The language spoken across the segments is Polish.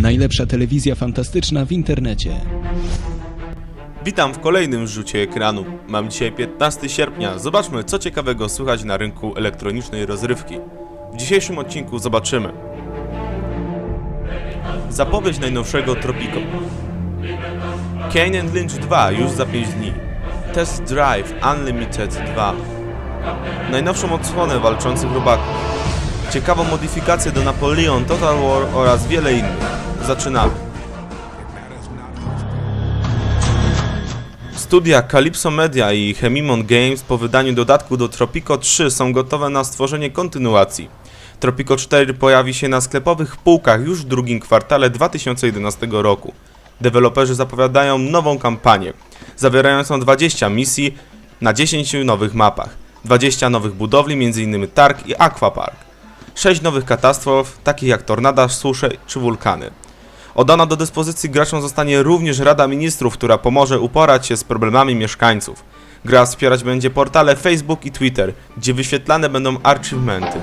Najlepsza telewizja fantastyczna w internecie. Witam w kolejnym rzucie ekranu. Mam dzisiaj 15 sierpnia. Zobaczmy, co ciekawego słychać na rynku elektronicznej rozrywki. W dzisiejszym odcinku zobaczymy zapowiedź najnowszego Tropico. Kane Lynch 2 już za 5 dni. Test Drive Unlimited 2. Najnowszą odsłonę walczących robaków. Ciekawą modyfikację do Napoleon Total War oraz wiele innych. Zaczynamy. Studia Calypso Media i Hemimon Games po wydaniu dodatku do Tropico 3 są gotowe na stworzenie kontynuacji. Tropico 4 pojawi się na sklepowych półkach już w drugim kwartale 2011 roku. Deweloperzy zapowiadają nową kampanię, zawierającą 20 misji na 10 nowych mapach, 20 nowych budowli, m.in. Targ i Aquapark, 6 nowych katastrof, takich jak tornada, susze czy wulkany. Oddana do dyspozycji graczom zostanie również Rada Ministrów, która pomoże uporać się z problemami mieszkańców. Gra wspierać będzie portale Facebook i Twitter, gdzie wyświetlane będą achievementy.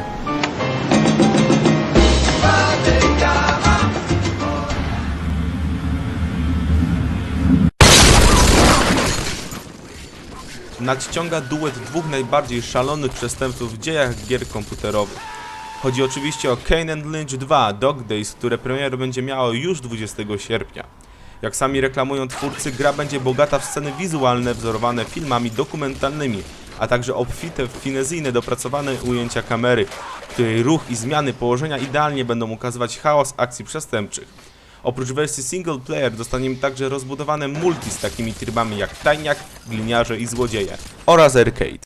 Nadciąga duet dwóch najbardziej szalonych przestępców w dziejach gier komputerowych. Chodzi oczywiście o Kane and Lynch 2 Dog Days, które premierę będzie miało już 20 sierpnia. Jak sami reklamują twórcy, gra będzie bogata w sceny wizualne wzorowane filmami dokumentalnymi, a także obfite w finezyjne dopracowane ujęcia kamery, której ruch i zmiany położenia idealnie będą ukazywać chaos akcji przestępczych. Oprócz wersji single player dostaniemy także rozbudowane multi z takimi trybami jak tajniak, gliniarze i złodzieje oraz arcade.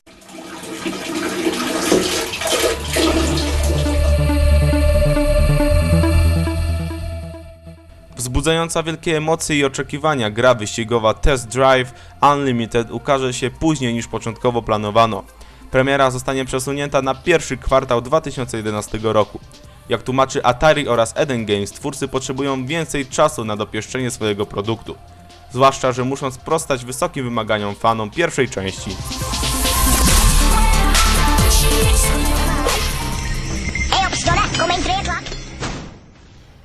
Wzbudzająca wielkie emocje i oczekiwania gra wyścigowa Test Drive Unlimited ukaże się później niż początkowo planowano. Premiera zostanie przesunięta na pierwszy kwartał 2011 roku. Jak tłumaczy Atari oraz Eden Games, twórcy potrzebują więcej czasu na dopieszczenie swojego produktu. Zwłaszcza, że muszą sprostać wysokim wymaganiom fanom pierwszej części.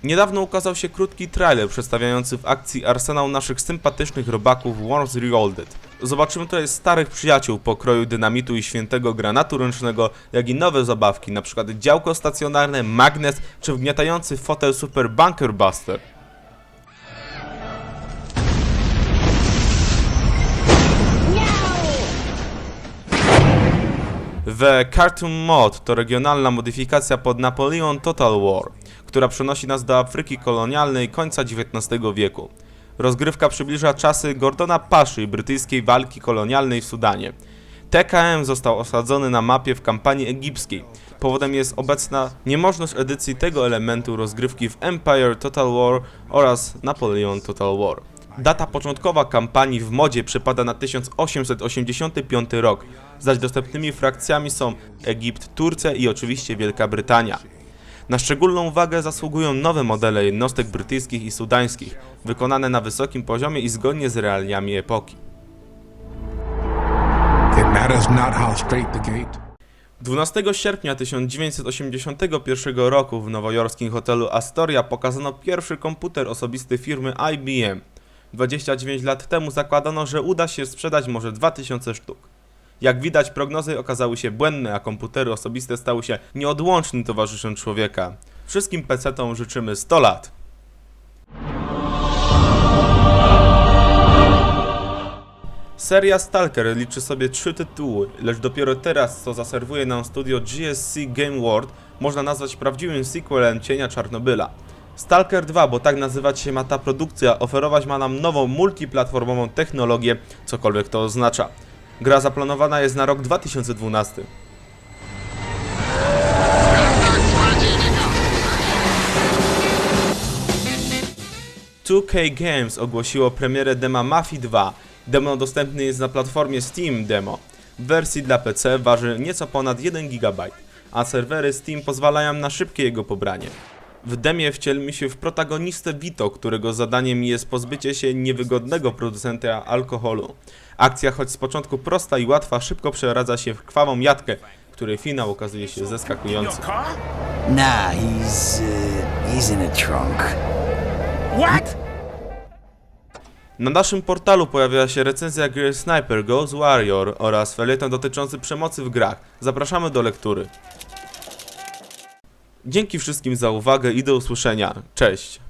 Niedawno ukazał się krótki trailer przedstawiający w akcji arsenał naszych sympatycznych robaków Wars Reloaded. Zobaczymy tutaj starych przyjaciół pokroju dynamitu i świętego granatu ręcznego, jak i nowe zabawki, np. działko stacjonarne, magnes czy wgniatający fotel Super Bunker Buster. The Cartoon Mod to regionalna modyfikacja pod Napoleon Total War, która przenosi nas do Afryki kolonialnej końca XIX wieku. Rozgrywka przybliża czasy Gordona Paszy i brytyjskiej walki kolonialnej w Sudanie. TKM został osadzony na mapie w kampanii egipskiej. Powodem jest obecna niemożność edycji tego elementu rozgrywki w Empire Total War oraz Napoleon Total War. Data początkowa kampanii w modzie przypada na 1885 rok, zaś dostępnymi frakcjami są Egipt, Turcja i oczywiście Wielka Brytania. Na szczególną uwagę zasługują nowe modele jednostek brytyjskich i sudańskich, wykonane na wysokim poziomie i zgodnie z realiami epoki. It matters not how straight the gate. 12 sierpnia 1981 roku w nowojorskim hotelu Astoria pokazano pierwszy komputer osobisty firmy IBM. 29 lat temu zakładano, że uda się sprzedać może 2000 sztuk. Jak widać, prognozy okazały się błędne, a komputery osobiste stały się nieodłącznym towarzyszem człowieka. Wszystkim PC-tom życzymy 100 lat. Seria Stalker liczy sobie trzy tytuły, lecz dopiero teraz, co zaserwuje nam studio GSC Game World, można nazwać prawdziwym sequelem Cienia Czarnobyla. Stalker 2, bo tak nazywać się ma ta produkcja, oferować ma nam nową multiplatformową technologię, cokolwiek to oznacza. Gra zaplanowana jest na rok 2012. ...2K Games ogłosiło premierę dema Mafii 2. Demo dostępny jest na platformie Steam Demo. W wersji dla PC waży nieco ponad 1 GB, a serwery Steam pozwalają na szybkie jego pobranie. W demie wcielmy się w protagonistę Vito, którego zadaniem jest pozbycie się niewygodnego producenta alkoholu. Akcja, choć z początku prosta i łatwa, szybko przeradza się w krwawą jatkę, której finał okazuje się zaskakujący. Nah, he's uh, he's in a trunk. Na naszym portalu pojawiła się recenzja gry Sniper Ghost Warrior oraz felieton dotyczący przemocy w grach. Zapraszamy do lektury. Dzięki wszystkim za uwagę i do usłyszenia. Cześć!